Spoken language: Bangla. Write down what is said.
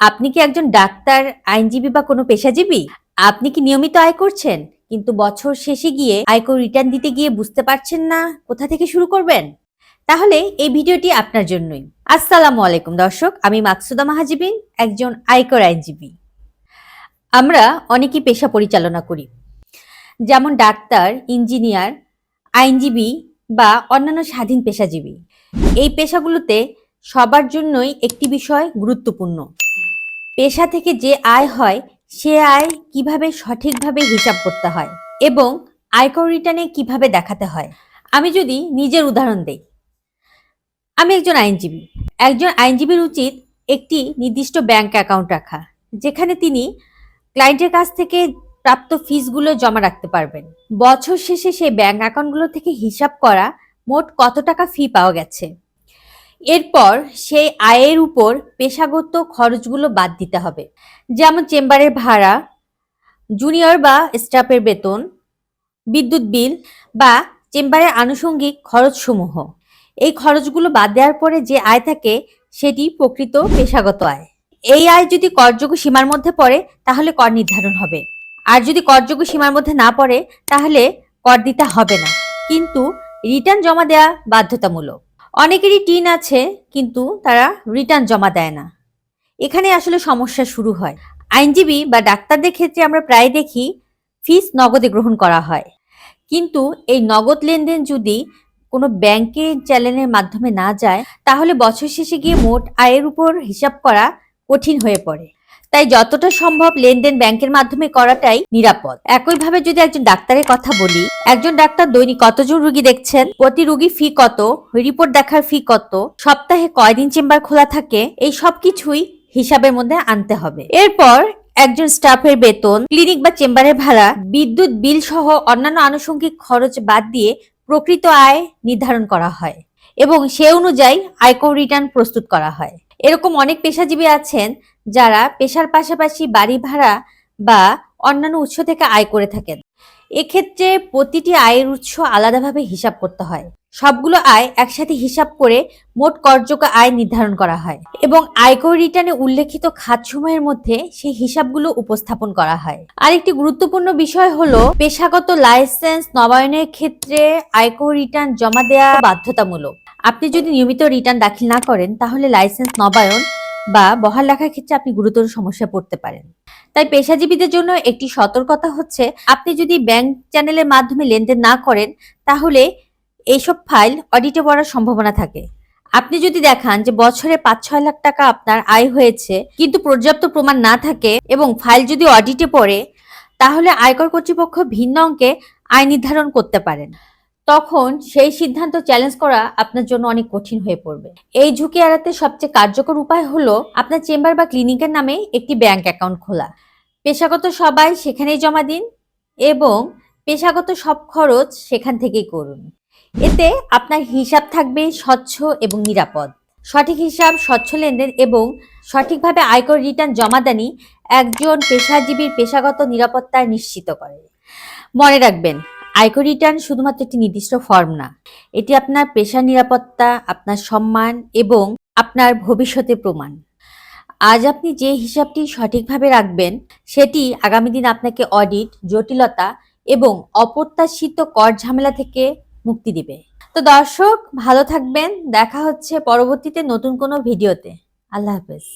আপনি কি একজন ডাক্তার, আইনজীবী বা কোনো পেশাজীবী? আপনি কি নিয়মিত আয় করছেন? কিন্তু বছর শেষে গিয়ে আয়কর রিটার্ন দিতে গিয়ে বুঝতে পারছেন না, কোথা থেকে শুরু করবেন? তাহলে এই ভিডিওটি আপনার জন্যই। আসসালামু আলাইকুম দর্শক, আমি মাকসুদা মাহাজিবিন, একজন আয়কর আইনজীবী। আমরা অনেকেই পেশা পরিচালনা করি। যেমন ডাক্তার, ইঞ্জিনিয়ার, আইনজীবী বা অন্যান্য স্বাধীন পেশাজীবী। এই পেশাগুলোতে সবার জন্যই একটি বিষয় গুরুত্বপূর্ণ। পেশা থেকে যে আয় হয়, সে আয় কীভাবে সঠিকভাবে হিসাব করতে হয় এবং আয়কর রিটার্নে কীভাবে দেখাতে হয়? আমি যদি নিজের উদাহরণ দেই। আমি একজন আইনজীবী। একজন আইনজীবীর উচিত একটি নির্দিষ্ট ব্যাংক অ্যাকাউন্ট রাখা, যেখানে তিনি ক্লায়েন্টের কাছ থেকে প্রাপ্ত ফিসগুলো জমা রাখতে পারবেন। বছর শেষে সেই ব্যাংক অ্যাকাউন্টগুলো থেকে হিসাব করা মোট কত টাকা ফি পাওয়া গেছে? এরপর সেই আয়ের উপর পেশাগত খরচগুলো বাদ দিতে হবে। যেমন চেম্বারের ভাড়া, জুনিয়র বা স্টাফের বেতন, বিদ্যুৎ বিল বা চেম্বারের আনুষঙ্গিক খরচসমূহ। এই খরচগুলো বাদ দেওয়ার পরে যে আয় থাকে, সেটি প্রকৃত পেশাগত আয়। এই আয় যদি করযোগ্য সীমার মধ্যে পড়ে, তাহলে কর নির্ধারণ হবে। আর যদি করযোগ্য সীমার মধ্যে না পড়ে, তাহলে কর দিতে হবে না। কিন্তু রিটার্ন জমা দেওয়া বাধ্যতামূলক। অনেকেরই টিন আছে, কিন্তু তারা রিটার্ন জমা দেয় না। এখানে আসলে সমস্যা শুরু হয়। আইনজীবী বা ডাক্তারদের ক্ষেত্রে আমরা প্রায় দেখি, ফিস নগদে গ্রহণ করা হয়। কিন্তু এই নগদ লেনদেন যদি কোনো ব্যাংকের চ্যানেলের মাধ্যমে না যায়, তাহলে বছর শেষে গিয়ে মোট আয়ের উপর হিসাব করা কঠিন হয়ে পড়ে। তাই যতটা সম্ভব লেনদেন ব্যাংকের মাধ্যমে করাটাই নিরাপদ। একইভাবে যদি একজন ডাক্তারের কথা বলি, একজন ডাক্তার দৈনিক কতজন রুগী দেখছেন? প্রতি রুগী ফি কত? রিপোর্ট দেখার ফি কত? সপ্তাহে কয়দিন চেম্বার খোলা থাকে? এই সব কিছুই হিসাবের মধ্যে আনতে হবে। এরপর একজন স্টাফের বেতন, ক্লিনিক বা চেম্বারের ভাড়া, বিদ্যুৎ বিল সহ অন্যান্য আনুষঙ্গিক খরচ বাদ দিয়ে প্রকৃত আয় নির্ধারণ করা হয় এবং সে অনুযায়ী আয়কর রিটার্ন প্রস্তুত করা হয়। এরকম অনেক পেশাজীবী আছেন যারা পেশার পাশাপাশি বাড়ি ভাড়া বা অন্যান্য উৎস থেকে আয় করে থাকেন। এক্ষেত্রে প্রতিটি আয়ের উৎস আলাদাভাবে হিসাব করতে হয়। সবগুলো আয় একসাথে হিসাব করে মোট করযোগ্য আয় নির্ধারণ করা হয় এবং আয়কর রিটার্নে উল্লেখিত খাতসমূহের মধ্যে সেই হিসাবগুলো উপস্থাপন করা হয়। আরেকটি গুরুত্বপূর্ণ বিষয় হলো পেশাগত লাইসেন্স নবায়নের ক্ষেত্রে আয়কর রিটার্ন জমা দেওয়া বাধ্যতামূলক। আপনি যদি নিয়মিত রিটার্ন দাখিল না করেন, তাহলে লাইসেন্স নবায়ন বা বহাল রাখার ক্ষেত্রে আপনি গুরুতর সমস্যায় পড়তে পারেন। তাই পেশাজীবীদের জন্য একটি সতর্কতা হচ্ছে, আপনি যদি ব্যাংক চ্যানেলের মাধ্যমে লেনদেন না করেন, তাহলে এইসব ফাইল অডিটে পড়ার সম্ভাবনা থাকে। আপনি যদি দেখান যে বছরে পাঁচ ছয় লাখ টাকা আপনার আয় হয়েছে, কিন্তু পর্যাপ্ত প্রমাণ না থাকে এবং ফাইল যদি অডিটে পড়ে, তাহলে আয়কর কর্তৃপক্ষ ভিন্ন অঙ্কে আয় নির্ধারণ করতে পারেন। তখন সেই সিদ্ধান্ত চ্যালেঞ্জ করা আপনার জন্য অনেক কঠিন হয়ে পড়বে। এই ঝুঁকি এড়াতে সবচেয়ে কার্যকর উপায় হলো আপনার চেম্বার বা ক্লিনিকের নামে একটি ব্যাংক অ্যাকাউন্ট খোলা। পেশাগত সবাই সেখানেই জমা দিন এবং পেশাগত সব খরচ সেখান থেকেই করুন। এতে আপনার হিসাব থাকবে স্বচ্ছ এবং নিরাপদ। সঠিক হিসাব, স্বচ্ছ লেনদেন এবং সঠিকভাবে আয়কর রিটার্ন জমাদানি একজন পেশাজীবীর পেশাগত নিরাপত্তা নিশ্চিত করে। মনে রাখবেন আয়কর রিটার্ন শুধুমাত্র একটি নির্দিষ্ট ফর্ম না। এটি আপনার পেশার নিরাপত্তা, আপনার সম্মান এবং আপনার ভবিষ্যতে প্রমাণ। আজ আপনি যে হিসাবটি সঠিকভাবে রাখবেন, সেটি আগামী দিন আপনাকে অডিট জটিলতা এবং অপ্রত্যাশিত কর ঝামেলা থেকে মুক্তি দিবে। তো দর্শক, ভালো থাকবেন। দেখা হচ্ছে পরবর্তীতে নতুন কোনো ভিডিওতে আল্লাহ হাফেজ।